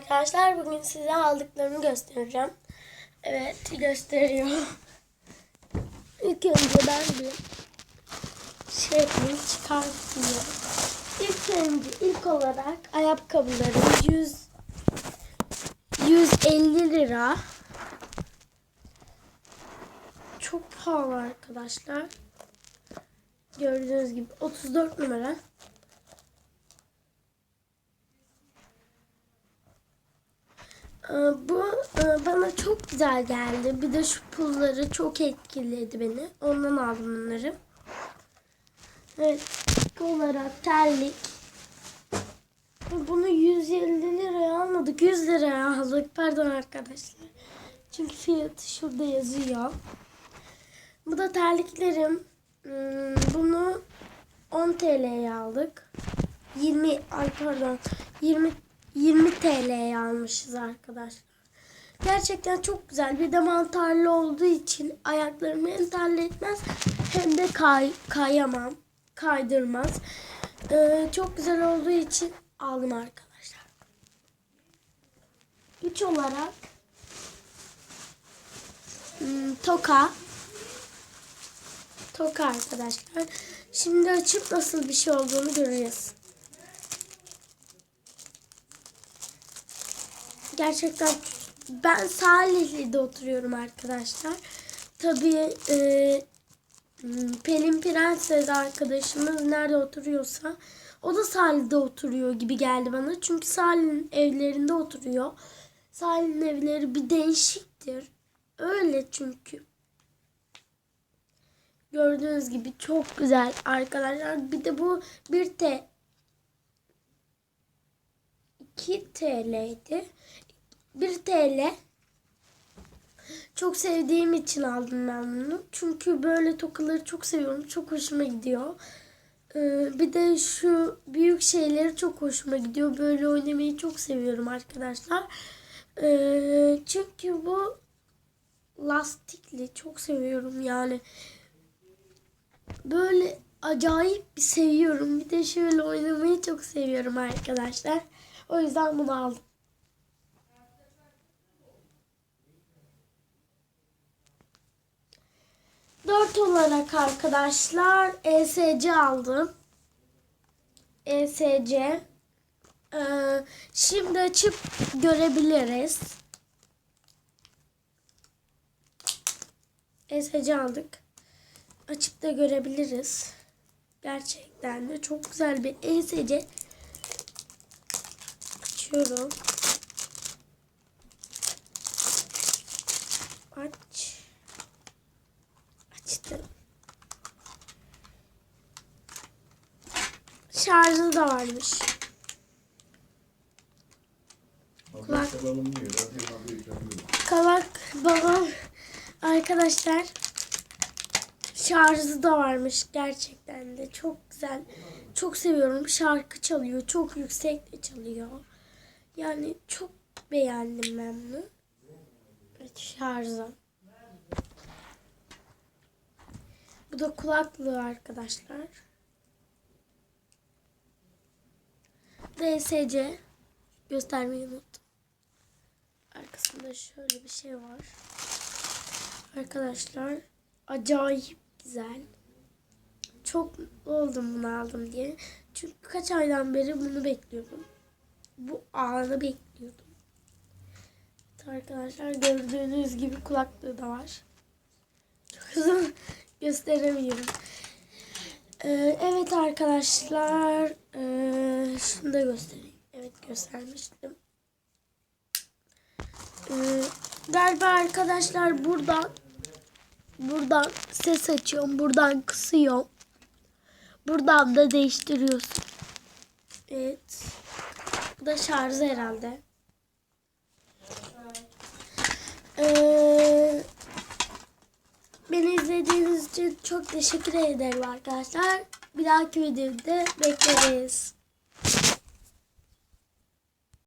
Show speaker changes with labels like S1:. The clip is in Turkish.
S1: arkadaşlar. Bugün size aldıklarımı göstereceğim. Evet gösteriyor. İlk önce ben bir şey yapayım çıkartayım. İlk önce ilk olarak ayakkabıları 100 150 lira. Çok pahalı arkadaşlar. Gördüğünüz gibi 34 numara. Bu e, bana çok güzel geldi. Bir de şu pulları çok etkiledi beni. Ondan aldım bunları. Evet. olarak terlik. Bunu 150 liraya almadık. 100 liraya aldık. Pardon arkadaşlar. Çünkü fiyatı şurada yazıyor. Bu da terliklerim. Hmm, Bunu 10 TL'ye aldık. 20 ay pardon 20 20 TL'ye almışız arkadaşlar. Gerçekten çok güzel. Bir de mantarlı olduğu için ayaklarımı hem terletmez hem de kay, kayamam. Kaydırmaz. Ee, çok güzel olduğu için aldım arkadaşlar. Üç olarak hmm, toka. Toka arkadaşlar. Şimdi açıp nasıl bir şey olduğunu göreceğiz. Gerçekten ben Salihli'de oturuyorum arkadaşlar. Tabii e, Pelin Prenses arkadaşımız nerede oturuyorsa o da Salih'de oturuyor gibi geldi bana. Çünkü Salih'in evlerinde oturuyor. Salih'in evleri bir değişiktir. Öyle çünkü. Gördüğünüz gibi çok güzel arkadaşlar. Bir de bu bir T 2 TL'ydi. 1 TL. Çok sevdiğim için aldım ben bunu. Çünkü böyle tokaları çok seviyorum. Çok hoşuma gidiyor. Ee, bir de şu büyük şeyleri çok hoşuma gidiyor. Böyle oynamayı çok seviyorum arkadaşlar. Ee, çünkü bu lastikli çok seviyorum yani. Böyle acayip seviyorum. Bir de şöyle oynamayı çok seviyorum arkadaşlar. O yüzden bunu aldım. Dört olarak arkadaşlar ESC aldım. ESC. Ee, şimdi açıp görebiliriz. ESC aldık. Açıp da görebiliriz. Gerçekten de çok güzel bir ESC. Açıyorum. Şarjı da varmış.
S2: Kulak.
S1: Kavak babam arkadaşlar şarjı da varmış gerçekten de çok güzel. Çok seviyorum. Şarkı çalıyor. Çok yüksekte çalıyor. Yani çok beğendim ben bunu. Evet şarjı. Bu da kulaklığı arkadaşlar. DSC göstermeyi unuttum. Arkasında şöyle bir şey var. Arkadaşlar acayip güzel. Çok oldum bunu aldım diye. Çünkü kaç aydan beri bunu bekliyordum. Bu anı bekliyordum. Evet arkadaşlar gördüğünüz gibi kulaklığı da var. Çok uzun gösteremiyorum. Ee, evet arkadaşlar şunu da göstereyim. Evet göstermiştim. Ee, galiba arkadaşlar buradan buradan ses açıyorum. Buradan kısıyorum. Buradan da değiştiriyorsun. Evet. Bu da şarjı herhalde. Ee, beni izlediğiniz için çok teşekkür ederim arkadaşlar. Bir dahaki videoda bekleriz.